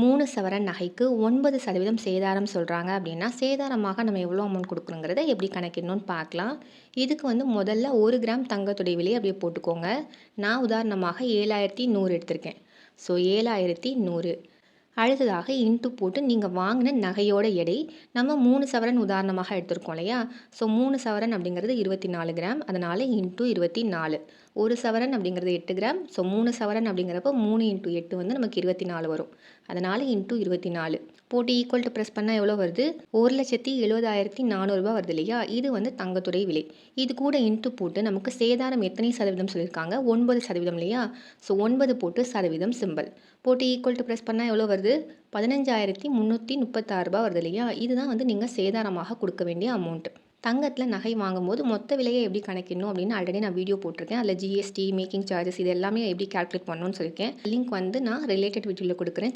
மூணு சவரன் நகைக்கு ஒன்பது சதவீதம் சேதாரம் சொல்கிறாங்க அப்படின்னா சேதாரமாக நம்ம எவ்வளோ அமௌண்ட் கொடுக்கணுங்கிறத எப்படி கணக்கிடணும்னு பார்க்கலாம். இதுக்கு வந்து முதல்ல ஒரு கிராம் தங்கத்துடைய விலையை அப்படியே போட்டுக்கோங்க. நான் உதாரணமாக ஏழாயிரத்தி நூறு எடுத்திருக்கேன். ஸோ ஏழாயிரத்தி நூறு. அடுத்ததாக இன்ட்டு போட்டு நீங்கள் வாங்கின நகையோட எடை நம்ம மூணு சவரன் உதாரணமாக எடுத்திருக்கோம் இல்லையா? ஸோ மூணு சவரன் அப்படிங்கிறது இருபத்தி நாலு கிராம். அதனால் இன்ட்டு இருபத்தி நாலு ஒரு சவரன் அப்படிங்கிறது எட்டு கிராம். ஸோ மூணு சவரன் அப்படிங்கிறப்ப மூணு இன்ட்டு எட்டு வந்து நமக்கு இருபத்தி நாலு வரும். அதனால் இன்ட்டு இருபத்தி நாலு போட்டு ஈக்குவல் டு ப்ரெஸ் பண்ணால் எவ்வளோ வருது? ஒரு லட்சத்தி எழுபதாயிரத்தி நானூறுரூபா வருது இல்லையா? இது வந்து தங்கத்துறை விலை. இது கூட இன்ட்டு போட்டு நமக்கு சேதாரம் எத்தனை சதவீதம் சொல்லியிருக்காங்க? ஒன்பது சதவீதம் இல்லையா? ஸோ ஒன்பது போட்டு சதவீதம் சிம்பிள் போட்டு ஈக்குவல் டு ப்ரெஸ் பண்ணால் எவ்வளோ வருது? பதினஞ்சாயிரத்தி முந்நூற்றி முப்பத்தாறு ரூபாய் வருது இல்லையா? இதுதான் வந்து நீங்கள் சேதாரமாக கொடுக்க வேண்டிய அமௌண்ட் தங்கத்தில் நகை வாங்கும்போது மொத்த விலையை எப்படி கணக்கிடணும் அப்படின்னு ஆல்ரெடி நான் வீடியோ போட்டிருக்கேன். அதில் ஜிஎஸ்டி மேக்கிங் சார்ஜஸ் இது எல்லாமே எப்படி கால்குலேட் பண்ணணும்னு சொல்லியிருக்கேன். லிங்க் வந்து நான் ரிலேட்டட் வீடியோவில் கொடுக்குறேன்.